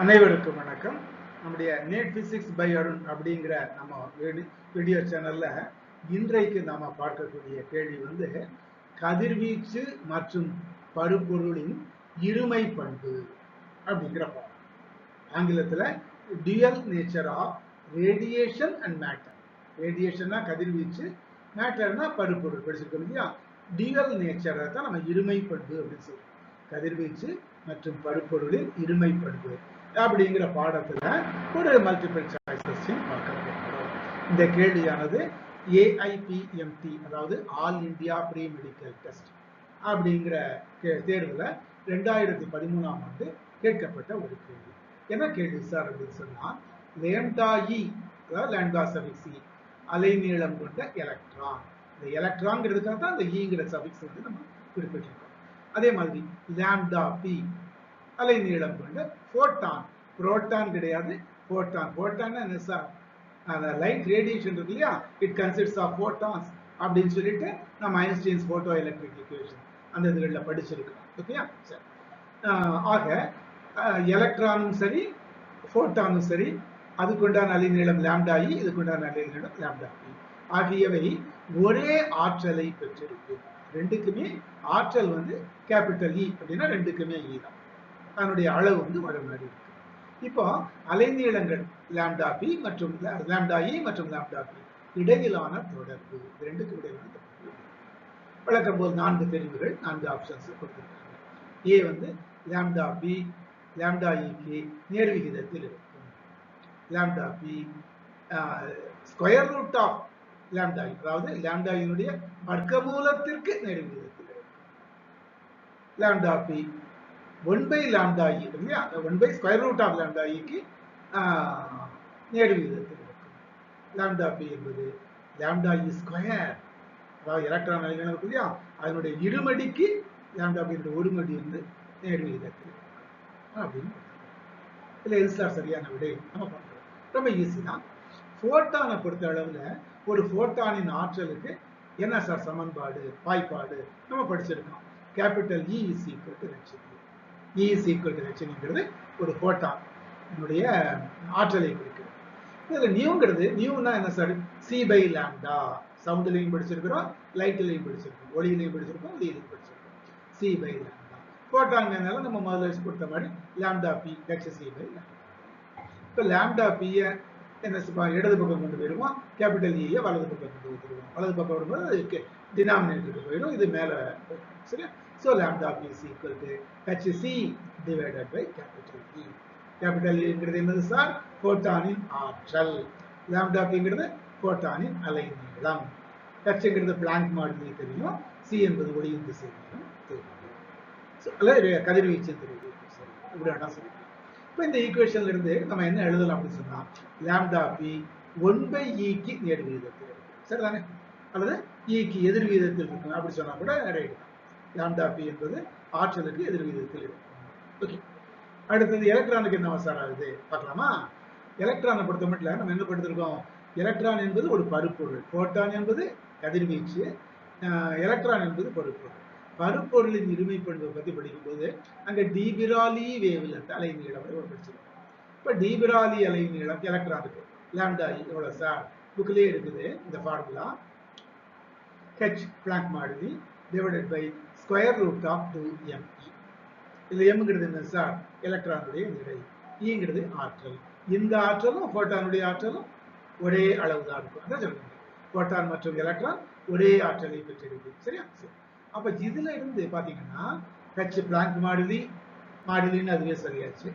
அனைவருக்கும் வணக்கம். நம்முடைய நேட் பிசிக்ஸ் பை அருண் அப்படிங்கிற நம்ம வீடியோ சேனல்ல இன்றைக்கு நாம பார்க்கக்கூடிய கேள்வி வந்து கதிர்வீச்சு மற்றும் பருப்பொருளின் இருமை பண்பு அப்படிங்கிற பாடம். ஆங்கிலத்துல dual nature of radiation and matter ரேடியேஷன்னா கதிர்வீச்சு மேட்டர்னா பருப்பொருள். படிச்சிருக்கோம் இல்லையா? டியல் நேச்சரை தான் நம்ம இருமை பண்பு அப்படின்னு சொல்றோம். கதிர்வீச்சு மற்றும் பருப்பொருளின் இருமை பண்பு. அப்படிங்கிற பாடத்துல ஒரு மல்டிபிள் சாய்ஸ் கொஸ்டின் பார்க்க போகிறோம் இந்த கேள்வியானது ஏஐபிஎம்டி அதாவது all India pre medical test அப்படிங்கிற தேர்வுல ரெண்டாயிரத்தி பதிமூணாம் ஆண்டு கேட்கப்பட்ட ஒரு கேள்வி. என்ன கேள்வி சார் அப்படின்னு சொன்னா லேம்டா இ அதாவது லேம்டா சபிக்ஸ் அலைநீளம் கொண்ட எலக்ட்ரான் இந்த எலக்ட்ரான்ங்கிறதுக்காக தான் அந்த e ஈங்கிற சபிக்ஸ் வந்து நம்ம குறிப்பிட்டிருக்கோம். அதே மாதிரி லேம்டா பி அலைநீளம் கொண்ட ஃபோட்டான் புரோட்டான் கிடையாது ஃபோட்டான் ஃபோட்டான் என்ன சார் அந்த லைட் ரேடியேஷன் இருக்கு இல்லையா? இட் கன்சிஸ்ட் ஆஃப் ஃபோட்டான்ஸ் அப்படின்னு சொல்லிட்டு நம்ம ஐன்ஸ்டீன்ஸ் ஃபோட்டோ எலக்ட்ரிக் இக்குவேஷன் அந்த இதுகளில் படிச்சிருக்கோம் ஓகேயா சரி ஆக எலக்ட்ரானும் சரி ஃபோட்டானும் சரி அதுக்குண்டான அலைநீளம் லேம்டா இதுக்குண்டான அலைநீளம் லேம்டா பி ஆகியவை ஒரே ஆற்றலை பெற்றிருக்கு. ரெண்டுக்குமே ஆற்றல் வந்து கேபிட்டல் இ e அப்படின்னா ரெண்டுக்குமே இ தான். அதனுடைய அளவு வந்து ஒரே மாதிரி இருக்கு. இப்போ அலைநீளங்கள் லேம்டா பி மற்றும் லேம்டா இ மற்றும் லேம்டா பி இடையிலான தொடர்பு. இது ரெண்டுக்கும் இடையிலான தொடர்பு. வழக்கம் போது நான்கு தெரிவுகள் நான்கு ஆப்ஷன்ஸ் கொடுத்துருக்காங்க. ஏ வந்து லேம்டா பி லேம்டா இக்கு நேர் விகிதத்தில் இருக்கும். Lambda B square root of lambda அதாவது லாம்டாயினுடைய வர்க்கமூலத்திற்கு நேர் விகிதத்தில் இருக்கும். Lambda B one by lambda E இல்லையா? One by square root of lambda இக்கு நேர் விகிதத்தில் இருக்கும். லாம்டா பி என்பது லாம்டா இ ஸ்கொயர் அதாவது எலக்ட்ரான் அலைகள் இருக்கு இல்லையா அதனுடைய இருமடிக்கு லாம்டா பி ஒரு மடி வந்து நேர் விகிதத்தில் இருக்கும். அப்படின்னு இல்லை எது சரியான விடை நம்ம பார்க்கிறோம் ரொம்ப ஈஸி தான். ஃபோட்டானை பொறுத்த அளவில் ஒரு ஃபோட்டானின் ஆற்றலுக்கு என்ன சார் சமன்பாடு வாய்ப்பாடு நம்ம படிச்சிருக்கோம். Capital E is equal to E is equal to ஹெச்இங்கிறது ஒரு ஃபோட்டான் என்னுடைய ஆற்றலை குறிக்கிறது. இதில் நியூங்கிறது நியூன்னா என்ன சார் சி பை லேம்டா சவுண்ட்லையும் படிச்சிருக்கிறோம் லைட்லையும் படிச்சிருக்கோம் ஒளியிலையும் படிச்சிருக்கோம் ஒளியிலையும் படிச்சிருக்கோம் சி பை லேம்டா ஃபோட்டான்னால நம்ம முதல்ல கொடுத்த மாதிரி lambda P H C by lambda இப்போ லேம்டா பியை என்ன இடது பக்கம் கொண்டு போயிடுவோம் கேபிட்டல் இயை e வலது பக்கம் கொண்டு வந்துடுவோம் வலது பக்கம் வரும்போது டினாமினேட்டருக்கு போயிடும் இது மேலே சரியா? So lambda P is equal to H C divided by capital E capital இங்கிறது என்னது சார் ஃபோட்டானின் ஆற்றல் லேம்டா பிங்கிறது ஃபோட்டானின் அலைநீளம் ஹெச்ங்கிறது பிளாங்க் மாடலில் தெரியும். சி என்பது ஒளியின் திசையிலும் தெரியும். So, அல்லது கதிர்வீச்சு தெரியும். சரி இப்படி வேணா சொல்லிக்கலாம். இப்போ இந்த ஈக்குவேஷன்ல இருந்து நம்ம என்ன எழுதலாம் அப்படின்னு சொன்னா லாம்டா பி ஒன் பை இக்கு e நேர் விகிதத்தில் இருக்கு. சரிதானே? அல்லது e இக்கு எதிர் விகிதத்தில் இருக்கணும் அப்படி சொன்னா கூட ரைட் தான். லாம்டா பி என்பது ஆற்றலுக்கு எதிர் விகிதத்தில் இருக்கும். ஓகே அடுத்தது எலக்ட்ரானுக்கு என்ன சார் ஆகுது? பார்க்கலாமா? எலக்ட்ரானை பொறுத்த மட்டும் நம்ம என்ன படுத்திருக்கோம்? எலக்ட்ரான் என்பது ஒரு பருப்பொருள். போட்டான் என்பது கதிர்வீச்சு. எலக்ட்ரான் என்பது பருப்பொருள். பருப்பொருளின் இருமை பண்பை பற்றி படிக்கும்போது அங்கே டிபிராலி வேவில் அந்த அலைநீளம் ஒரு படிச்சிருக்கோம். இப்போ டிபிராலி அலையின் நீளம் எலக்ட்ரான் இருக்கு லாம்டா எவ்வளோ சார் புக்லேயே இருக்குது இந்த formula H Planck மாடலி divided by square root of two M இதில் எம்ங்கிறது என்ன சார் எலக்ட்ரானுடைய நிறை. E ஈங்கிறது ஆற்றல். இந்த ஆற்றலும் ஃபோட்டானுடைய ஆற்றலும் ஒரே அளவு தான் இருக்கும். அதான் சொல்லுங்க ஃபோட்டான் மற்றும் எலக்ட்ரான் ஒரே ஆற்றலை பெற்றிருக்கு. சரியா? சரி. அப்போ இதுல இருந்து பார்த்தீங்கன்னா ஹெச் பிளாங்க் மாடுலி மாடுலின்னு அதுவே சரியாச்சு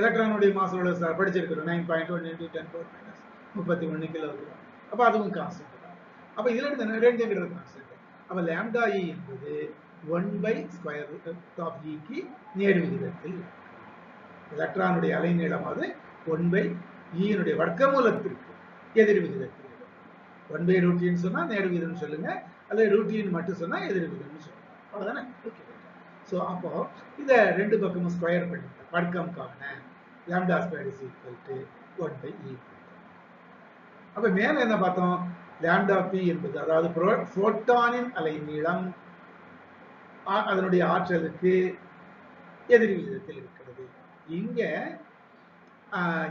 எலக்ட்ரானுடைய மாசோட சார் படிச்சிருக்கிறோம். Nine point one into ten power minus முப்பத்தி ஒன்று கிலோ இருக்கும் அப்போ அதுவும் கான்ஸ்டன்ட் தான். அப்போ இதில் இருந்து ரெண்டுங்கிறது கான்ஸ்டன்ட் அப்போ லேம்டா இ e என்பது one by square root of இக்கு நேர் விகிதத்தில் எலக்ட்ரானுடைய அலைநீளமாவது ஒன் பை ஈனுடைய e வர்க்கமூலத்திற்கு எதிர் விகிதத்தில் ஒன் பை ரூட்டின்னு சொன்னா நேர் விகிதம்னு சொல்லுங்க. அல்லது ரூட்டின் e மட்டும் சொன்னா எதிர் விகிதம்னு சொல்லுங்க. ஸோ அப்போ இதை ரெண்டு பக்கமும் ஸ்கொயர் பண்ணி வர்க்கம் காண lambda square is equal to one by E அப்போ மேலே என்ன பார்த்தோம்? லாம்டா பி என்பது அதாவது புரோட்டானின் அலைநீளம் நீளம் அதனுடைய ஆற்றலுக்கு எதிர் விகிதத்தில் இருக்கிறது. இங்க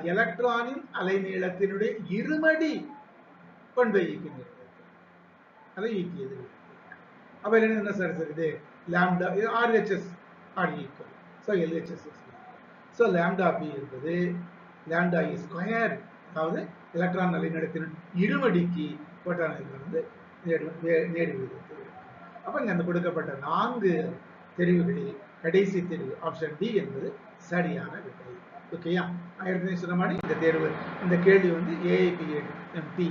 எலக்ட்ரானின் அலைநீளத்தினுடைய இருமடி ஒன் பண்பை ஈக்குகிறது அதை ஈக்கியது அப்ப என்ன என்ன சார் சார் இது? லாம்டா இது RHS are equal so LHS so lambda P என்பது லாம்டா இ ஸ்கொயர் அதாவது எலக்ட்ரான் அலைநீளத்தின் இருமடிக்கு புரோட்டான் வந்து நேர் நே- நேர் விகிதத்தில் அப்ப இங்க அந்த கொடுக்கப்பட்ட நான்கு தெரிவுகளில் கடைசி தெரிவு ஆப்ஷன் டி என்பது சரியான விடை. ஓகேயா நான் ஏற்கனவே சொன்ன மாதிரி இந்த தேர்வு இந்த கேள்வி வந்து AIPMP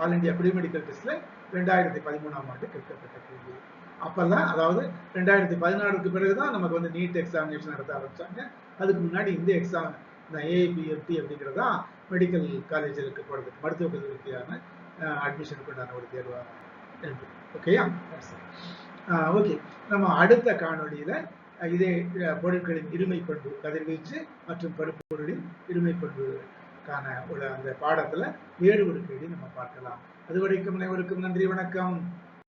all India pre medical டெஸ்ட்ல ரெண்டாயிரத்தி பதிமூணாம் ஆண்டு கேட்கப்பட்ட கேள்வி. அப்பெல்லாம் அதாவது ரெண்டாயிரத்தி பதினாறுக்கு பிறகுதான் நமக்கு வந்து நீட் எக்ஸாமினேஷன் நடத்த ஆரம்பிச்சாங்க. அதுக்கு முன்னாடி இந்த எக்ஸாம் இந்த ஏஐபிஎஃப்டி அப்படிங்கிறது தான் மெடிக்கல் காலேஜுக்கு போடுறது மருத்துவ கல்லூரிக்கான அட்மிஷனுக்கு உண்டான ஒரு தேர்வாக இருக்கு ஓகேயா ஓகே நம்ம அடுத்த காணொளியில இதே பொருட்களின் இருமை பண்பு கதிர்வீச்சு மற்றும் பருப்பொருளின் இருமை பண்புக்கான உள்ள அந்த பாடத்துல வேறு ஒரு கேள்வி நம்ம பார்க்கலாம். அது வரைக்கும் அனைவருக்கும் நன்றி வணக்கம்.